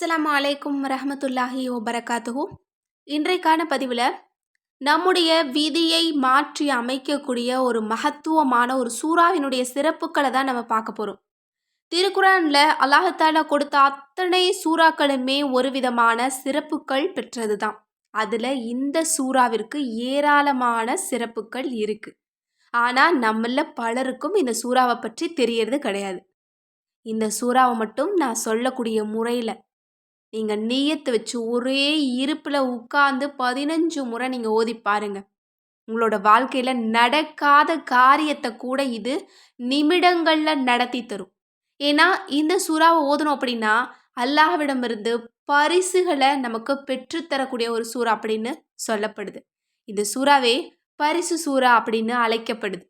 அஸ்லாம் அலைக்கும் ரஹமத்துல்லாஹி வபரகாத்துஹு. இன்றைக்கான பதிவில் நம்முடைய விதியை மாற்றி அமைக்கக்கூடிய ஒரு மகத்துவமான ஒரு சூறாவினுடைய சிறப்புகளை தான் நம்ம பார்க்க போகிறோம் திருக்குறானில் அல்லாஹாலா கொடுத்த அத்தனை சூறாக்களுமே ஒரு விதமான சிறப்புகள் பெற்றது தான். அதில் இந்த சூறாவிற்கு ஏராளமான சிறப்புகள் இருக்குது ஆனால் நம்மள பலருக்கும் இந்த சூறாவை பற்றி தெரியறது கிடையாது. இந்த சூறாவை மட்டும் நான் சொல்லக்கூடிய முறையில் நீங்கள் நீயத்து வச்சு ஒரே இருப்பில் உட்காந்து பதினஞ்சு முறை நீங்கள் ஓதி பாருங்க. உங்களோட வாழ்க்கையில் நடக்காத காரியத்தை கூட இது நிமிடங்களில் நடத்தி தரும். ஏன்னா இந்த சூறாவை ஓதணும் அப்படின்னா அல்லாஹ்விடமிருந்து பரிசுகளை நமக்கு பெற்றுத்தரக்கூடிய ஒரு சூறா அப்படின்னு சொல்லப்படுது. இந்த சூறாவே பரிசு சூறா அப்படின்னு அழைக்கப்படுது.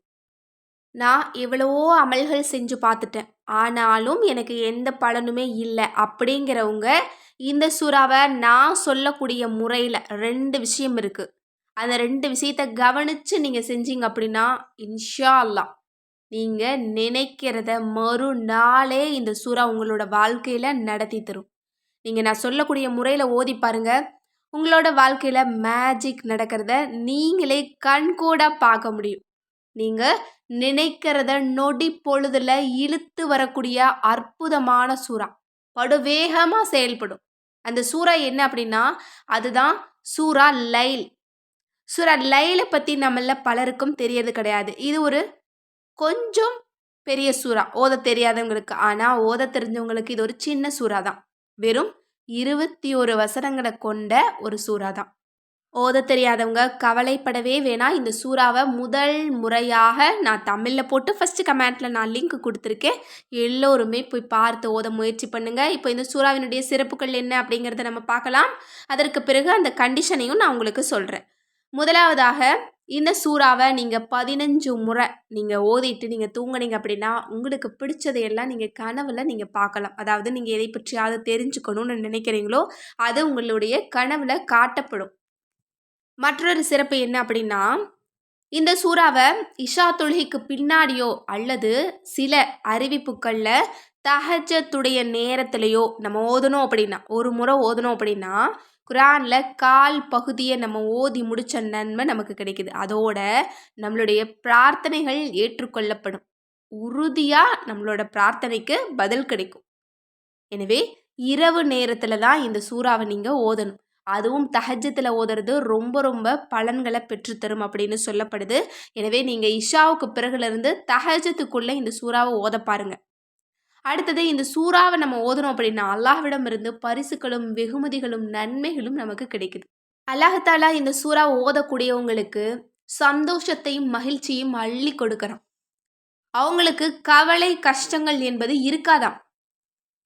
நான் எவ்வளவோ அமல்கள் செஞ்சு பார்த்துட்டேன். ஆனாலும் எனக்கு எந்த பலனுமே இல்லை. அப்படிங்கிறவங்க இந்த சூறாவை நான் சொல்லக்கூடிய முறையில் ரெண்டு விஷயம் இருக்குது அந்த ரெண்டு விஷயத்த கவனித்து நீங்கள் செஞ்சீங்க அப்படின்னா இன்ஷா அல்லா நீங்கள் நினைக்கிறத மறுநாளே இந்த சூறா உங்களோட வாழ்க்கையில் நடத்தி தரும். நீங்கள் நான் சொல்லக்கூடிய முறையில் ஓதி பாருங்க. உங்களோட வாழ்க்கையில் மேஜிக் நடக்கிறத நீங்களே கண்கூட பார்க்க முடியும். நீங்கள் நினைக்கிறத நொடி பொழுதில் இழுத்து வரக்கூடிய அற்புதமான சூறா. படுவேகமாக செயல்படும். அந்த சூறா என்ன அப்படின்னா அதுதான் சூறா லைல். சூறா லைலை பற்றி நம்மள பலருக்கும் தெரியறது கிடையாது. இது ஒரு கொஞ்சம் பெரிய சூறா. ஓத தெரியாதவங்களுக்கு ஆனால் ஓத தெரிஞ்சவங்களுக்கு இது ஒரு சின்ன சூறா தான். வெறும் இருபத்தி ஒரு வசனங்களை கொண்ட ஒரு சூறா தான். ஓத தெரியாதவங்க கவலைப்படவே வேணாம் இந்த சூறாவை முதல் முறையாக நான் தமிழில் போட்டு ஃபஸ்ட்டு கமெண்ட்டில் நான் லிங்க் கொடுத்துருக்கேன். எல்லோருமே போய் பார்த்து ஓத முயற்சி பண்ணுங்கள் இப்போ இந்த சூறாவினுடைய சிறப்புகள் என்ன அப்படிங்கிறத நம்ம பார்க்கலாம். அதற்கு பிறகு அந்த கண்டிஷனையும் நான் உங்களுக்கு சொல்கிறேன் முதலாவதாக இந்த சூறாவை நீங்கள் பதினஞ்சு முறை நீங்கள் ஓதிட்டு நீங்கள் தூங்குனீங்க அப்படின்னா உங்களுக்கு பிடிச்சதையெல்லாம் நீங்கள் கனவில் நீங்கள் பார்க்கலாம். அதாவது நீங்கள் எதை பற்றியாவது தெரிஞ்சுக்கணும்னு நினைக்கிறீங்களோ அது உங்களுடைய கனவில் காட்டப்படும். மற்றொரு சிறப்பு என்ன அப்படின்னா இந்த சூறாவை இஷா தொழுகைக்கு பின்னாடியோ அல்லது சில அறிவிப்புகளில் தஹஜத்துடைய நேரத்திலையோ நம்ம ஓதணும் அப்படின்னா ஒரு முறை ஓதணும் அப்படின்னா குரானில் கால் பகுதியை நம்ம ஓதி முடித்த நன்மை நமக்கு கிடைக்குது. அதோட நம்மளுடைய பிரார்த்தனைகள் ஏற்றுக்கொள்ளப்படும். உறுதியாக நம்மளோட பிரார்த்தனைக்கு பதில் கிடைக்கும். எனவே இரவு நேரத்தில் தான் இந்த சூறாவை நீங்கள் ஓதணும். அதுவும் தஹஜத்தில் ஓதுறது ரொம்ப ரொம்ப பலன்களை பெற்றுத்தரும் அப்படின்னு சொல்லப்படுது. எனவே நீங்கள் இஷாவுக்கு பிறகுலேருந்து தஹஜத்துக்குள்ளே இந்த சூறாவை ஓத பாருங்க. அடுத்தது இந்த சூறாவை நம்ம ஓதணும் அப்படின்னா அல்லாஹ்விடம் இருந்து பரிசுகளும் வெகுமதிகளும் நன்மைகளும் நமக்கு கிடைக்குது. அல்லாஹாலா இந்த சூறாவை ஓதக்கூடியவங்களுக்கு சந்தோஷத்தையும் மகிழ்ச்சியும் அள்ளி கொடுக்குறான். அவங்களுக்கு கவலை கஷ்டங்கள் என்பது இருக்காதாம்.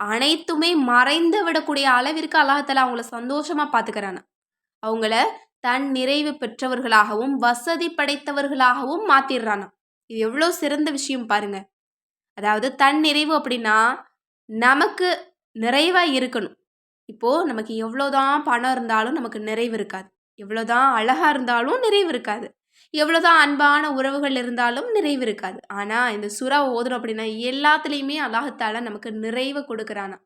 அனைத்துமே மறைந்து விடக்கூடிய அளவிற்கு அல்லாஹால அவங்கள சந்தோஷமாக பார்த்துக்கிறான அவங்கள தன் நிறைவு பெற்றவர்களாகவும் வசதி படைத்தவர்களாகவும் மாத்திடுறானா. இது எவ்வளோ சிறந்த விஷயம் பாருங்க. அதாவது தன் நிறைவு அப்படின்னா நமக்கு நிறைவாக இருக்கணும். இப்போது நமக்கு எவ்வளோதான் பணம் இருந்தாலும் நமக்கு நிறைவு இருக்காது. எவ்வளோதான் அழகாக இருந்தாலும் நிறைவு இருக்காது. எவ்வளோதான் அன்பான உறவுகள் இருந்தாலும் நிறைவு இருக்காது. ஆனால் இந்த சுறா ஓதுறோம் அப்படின்னா எல்லாத்துலேயுமே அல்லாஹத்தால நமக்கு நிறைவு கொடுக்குறானா.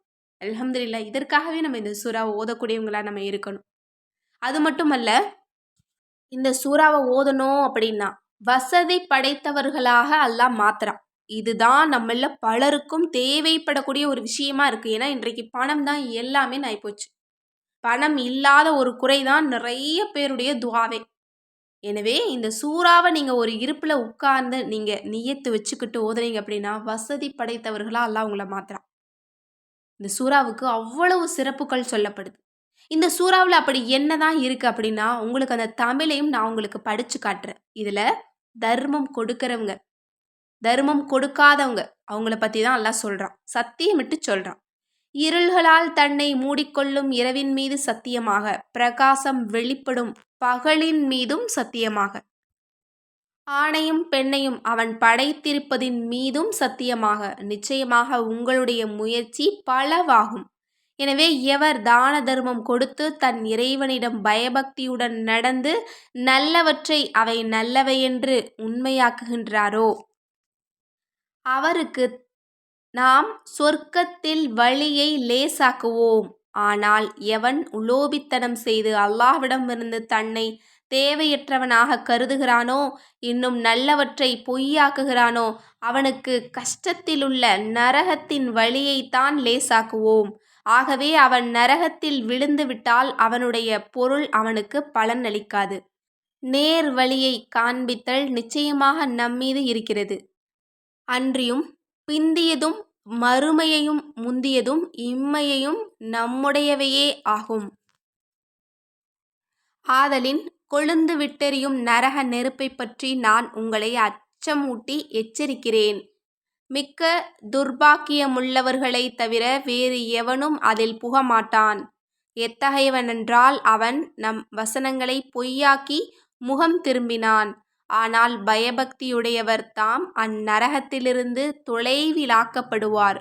அலமதுல்லா இதற்காகவே நம்ம இந்த சுறாவை ஓதக்கூடியவங்களா நம்ம இருக்கணும். அது மட்டும் அல்ல இந்த சூறாவை ஓதணும் அப்படின்னா வசதி படைத்தவர்களாக அல்லாஹ் மாத்திரான் இதுதான் நம்மள பலருக்கும் தேவைப்படக்கூடிய ஒரு விஷயமா இருக்குது ஏன்னா இன்றைக்கு பணம் தான் எல்லாமே நாய்ப்போச்சு. பணம் இல்லாத ஒரு குறை தான் நிறைய பேருடைய துவாவே. எனவே இந்த சூறாவை நீங்கள் ஒரு இருப்பில் உட்கார்ந்து நீங்கள் நியத்து வச்சுக்கிட்டு ஓதுறீங்க அப்படின்னா வசதி படைத்தவர்களாக அல்லா உங்களை மாத்திரான் இந்த சூறாவுக்கு அவ்வளவு சிறப்புகள் சொல்லப்படுது. இந்த சூறாவில் அப்படி என்ன தான் இருக்குது அப்படின்னா உங்களுக்கு அந்த தமிழையும் நான் உங்களுக்கு படித்து காட்டுறேன். இதில் தர்மம் கொடுக்குறவங்க தர்மம் கொடுக்காதவங்க அவங்கள பற்றி தான் எல்லாம் சொல்கிறான் சத்தியமிட்டு சொல்கிறான் இருள்களால் தன்னை மூடிக்கொள்ளும் இரவின் மீது சத்தியமாக பிரகாசம் வெளிப்படும் பகலின் மீதும் சத்தியமாக. ஆணையும் பெண்ணையும் அவன் படைத்திருப்பதின் மீதும் சத்தியமாக நிச்சயமாக உங்களுடைய முயற்சி பலவாகும். எனவே எவர் தான தர்மம் கொடுத்து தன் இறைவனிடம் பயபக்தியுடன் நடந்து நல்லவற்றை அவை நல்லவை என்று உண்மையாக்குகின்றாரோ? அவருக்கு நாம் சொர்க்கத்தில் வழியை லேசாக்குவோம். ஆனால் எவன் உலோபித்தனம் செய்து அல்லாஹ்விடமிருந்து தன்னை தேவையற்றவனாக கருதுகிறானோ இன்னும் நல்லவற்றை பொய்யாக்குகிறானோ அவனுக்கு கஷ்டத்திலுள்ள நரகத்தின் வழியைத்தான் லேசாக்குவோம். ஆகவே அவன் நரகத்தில் விழுந்துவிட்டால் அவனுடைய பொருள் அவனுக்கு பலன் அளிக்காது நேர் வழியை காண்பித்தல் நிச்சயமாக நம்மீது இருக்கிறது. அன்றியும் பிந்தியதும் மறுமையையும் முந்தியதும் இம்மையையும் நம்முடையவையே ஆகும். ஆதலின் கொழுந்து விட்டெறியும் நரக நெருப்பை பற்றி நான் உங்களை அச்சமூட்டி எச்சரிக்கிறேன். மிக்க துர்பாக்கியமுள்ளவர்களைத் தவிர வேறு எவனும் அதில் புகமாட்டான். எத்தகையவனென்றால் அவன் நம் வசனங்களை பொய்யாக்கி முகம் திரும்பினான். ஆனால் பயபக்தியுடையவர் தாம் அந்நரகத்திலிருந்து தொலைவிலாக்கப்படுவார்.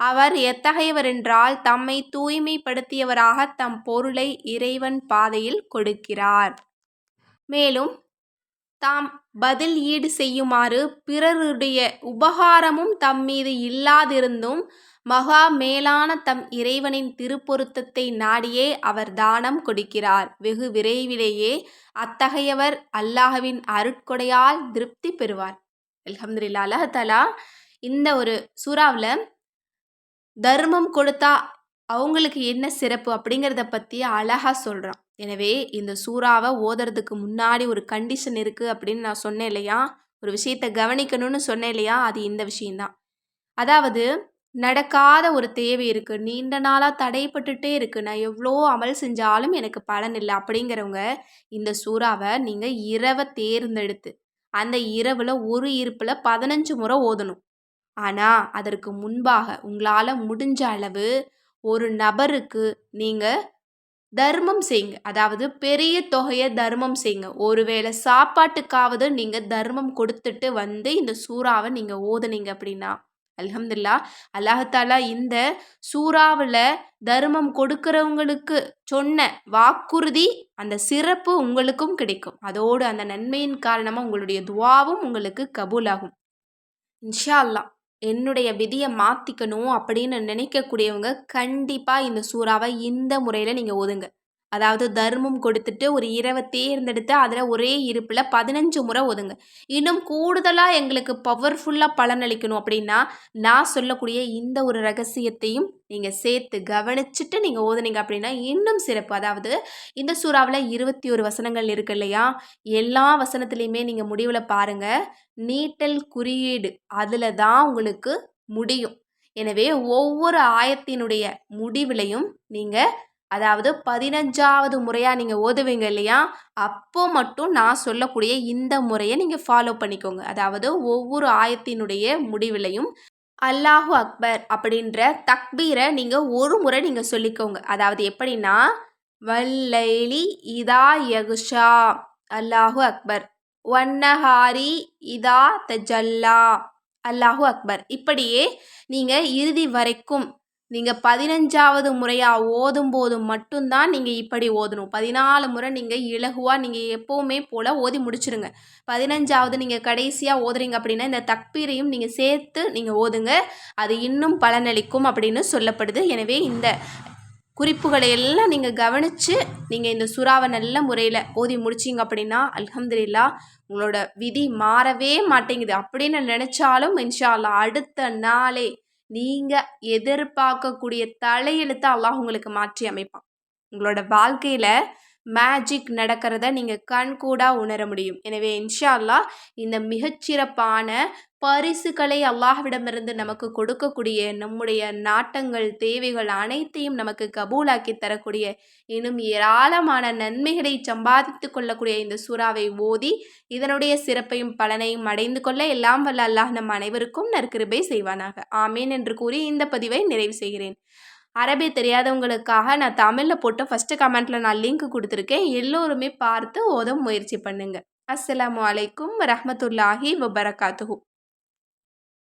அவர் எத்தகையவர் என்றால் தம்மை தூய்மைப்படுத்தியவராக தம் பொருளை இறைவன் பாதையில் கொடுக்கிறார். மேலும் தாம் பதில் ஈடு செய்யுமாறு பிறருடைய உபகாரமும் தம்மீது இல்லாதிருந்தும் மகா மேலான தம் இறைவனின் திருப்பொருத்தத்தை நாடியே அவர் தானம் கொடுக்கிறார். வெகு விரைவிலேயே அத்தகையவர் அல்லாஹவின் அருட்கொடையால் திருப்தி பெறுவார். அல்ஹம்துலில்லாஹ் அல்லாஹாலா இந்த ஒரு சூறாவில் தர்மம் கொடுத்தா அவங்களுக்கு என்ன சிறப்பு அப்படிங்கிறத பற்றி அழகாக சொல்கிறான் எனவே இந்த சூறாவை ஓதுறதுக்கு முன்னாடி ஒரு கண்டிஷன் இருக்குது அப்படின்னு நான் சொன்னேன் இல்லையா? ஒரு விஷயத்தை கவனிக்கணும்னு சொன்னேன் இல்லையா? அது இந்த விஷயந்தான் அதாவது நடக்காத ஒரு தேவை இருக்குது நீண்ட நாளாக தடைப்பட்டுட்டே இருக்குது நான் எவ்வளோ அமல் செஞ்சாலும் எனக்கு பலன் இல்லை. அப்படிங்கிறவங்க இந்த சூறாவை நீங்கள் இரவை தேர்ந்தெடுத்து அந்த இரவில் ஒரு இருப்பில் பதினஞ்சு முறை ஓதணும். ஆனால் அதற்கு முன்பாக உங்களால் முடிஞ்ச அளவு ஒரு நபருக்கு நீங்கள் தர்மம் செய்யுங்க. அதாவது பெரிய தொகையை தர்மம் செய்யுங்க. ஒருவேளை சாப்பாட்டுக்காவது நீங்கள் தர்மம் கொடுத்துட்டு வந்து இந்த சூறாவை நீங்கள் ஓதுனீங்க அப்படின்னா அல்ஹம்துல்லா அல்லாஹாலா இந்த சூறாவில் தர்மம் கொடுக்கிறவங்களுக்கு சொன்ன வாக்குறுதி அந்த சிறப்பு உங்களுக்கும் கிடைக்கும். அதோடு அந்த நன்மையின் காரணமாக உங்களுடைய துவாவும் உங்களுக்கு கபூலாகும். இன்ஷா அல்லா என்னுடைய விதியை மாற்றிக்கணும் அப்படின்னு நினைக்கக்கூடியவங்க கண்டிப்பாக இந்த சூறாவை இந்த முறையில் நீங்கள் ஒதுங்க. அதாவது தர்மம் கொடுத்துட்டு ஒரு இரவை தேர்ந்தெடுத்து அதில் ஒரே இருப்பில் பதினஞ்சு முறை ஒதுங்க. இன்னும் கூடுதலாக எங்களுக்கு பவர்ஃபுல்லாக பலனளிக்கணும் அப்படின்னா நான் சொல்லக்கூடிய இந்த ஒரு ரகசியத்தையும் நீங்கள் சேர்த்து கவனிச்சுட்டு நீங்கள் ஓதுனீங்க அப்படின்னா இன்னும் சிறப்பு. அதாவது இந்த சூறாவில் இருபத்தி ஒரு வசனங்கள் இருக்கு இல்லையா? எல்லா வசனத்துலேயுமே நீங்கள் முடிவில் பாருங்கள் நீட்டல் குறியீடு அதில் தான் உங்களுக்கு முடியும். எனவே ஒவ்வொரு ஆயத்தினுடைய முடிவிலையும் நீங்கள் அதாவது பதினஞ்சாவது முறையாக நீங்கள் ஓதுவீங்க இல்லையா? அப்போ மட்டும் நான் சொல்லக்கூடிய இந்த முறையை நீங்கள் ஃபாலோ பண்ணிக்கோங்க. அதாவது ஒவ்வொரு ஆயத்தினுடைய முடிவிலையும் அல்லாஹு அக்பர் அப்படின்ற தக்பீரை நீங்கள் ஒரு முறை நீங்கள் சொல்லிக்கோங்க. அதாவது எப்படின்னா வல்லைலி இதா யகுஷா அல்லாஹு அக்பர். ஒன்னஹாரி இதா தஜல்லா அல்லாஹு அக்பர். இப்படியே நீங்கள் இறுதி வரைக்கும் நீங்கள் பதினஞ்சாவது முறையாக ஓதும்போது மட்டும்தான் நீங்கள் இப்படி ஓதணும். பதினாலு முறை நீங்கள் இலகுவாக நீங்கள் எப்போவுமே போல் ஓதி முடிச்சிருங்க. பதினஞ்சாவது நீங்கள் கடைசியாக ஓதுறீங்க அப்படின்னா இந்த தக்பீரையும் நீங்கள் சேர்த்து நீங்கள் ஓதுங்க. அது இன்னும் பலனளிக்கும் அப்படின்னு சொல்லப்படுது. எனவே இந்த குறிப்புகளை எல்லாம் நீங்கள் கவனித்து நீங்கள் இந்த சுறாவை நல்ல முறையில் ஓதி முடிச்சிங்க அப்படின்னா அலமதுல்லா உங்களோட விதி மாறவே மாட்டேங்குது. அப்படின்னு நினச்சாலும் இன்ஷால்லா அடுத்த நாளே நீங்கள் எதிர்பார்க்கக்கூடிய தலையெழுத்தை அல்லாஹ் உங்களுக்கு மாற்றி அமைப்பான். உங்களோட வாழ்க்கையில் மேஜிக் நடக்கிறத நீங்கள் கண்கூடாக உணர முடியும். எனவே இன்ஷா அல்லாஹ் இந்த மிகச்சிறப்பான பரிசுகளை அல்லாஹ்விடமிருந்து நமக்கு கொடுக்கக்கூடிய நம்முடைய நாட்டங்கள் தேவைகள் அனைத்தையும் நமக்கு கபூலாக்கி தரக்கூடிய இன்னும் ஏராளமான நன்மைகளை சம்பாதித்து கொள்ளக்கூடிய இந்த சூறாவை ஓதி இதனுடைய சிறப்பையும் பலனையும் அடைந்து கொள்ள எல்லாம் வல்ல அல்லாஹ் நம் அனைவருக்கும் நற்கிருபை செய்வானாக. ஆமேன் என்று கூறி இந்த பதிவை நிறைவு செய்கிறேன். அரபி தெரியாதவங்களுக்காக நான் தமிழில் போட்டு ஃபஸ்ட்டு கமெண்ட்டில் நான் லிங்க் கொடுத்துருக்கேன். எல்லோருமே பார்த்து ஓத முயற்சி பண்ணுங்கள் அஸ்லாம் வலைக்கும் ரஹமத்துல்லாஹி வபரகாத்துஹூ.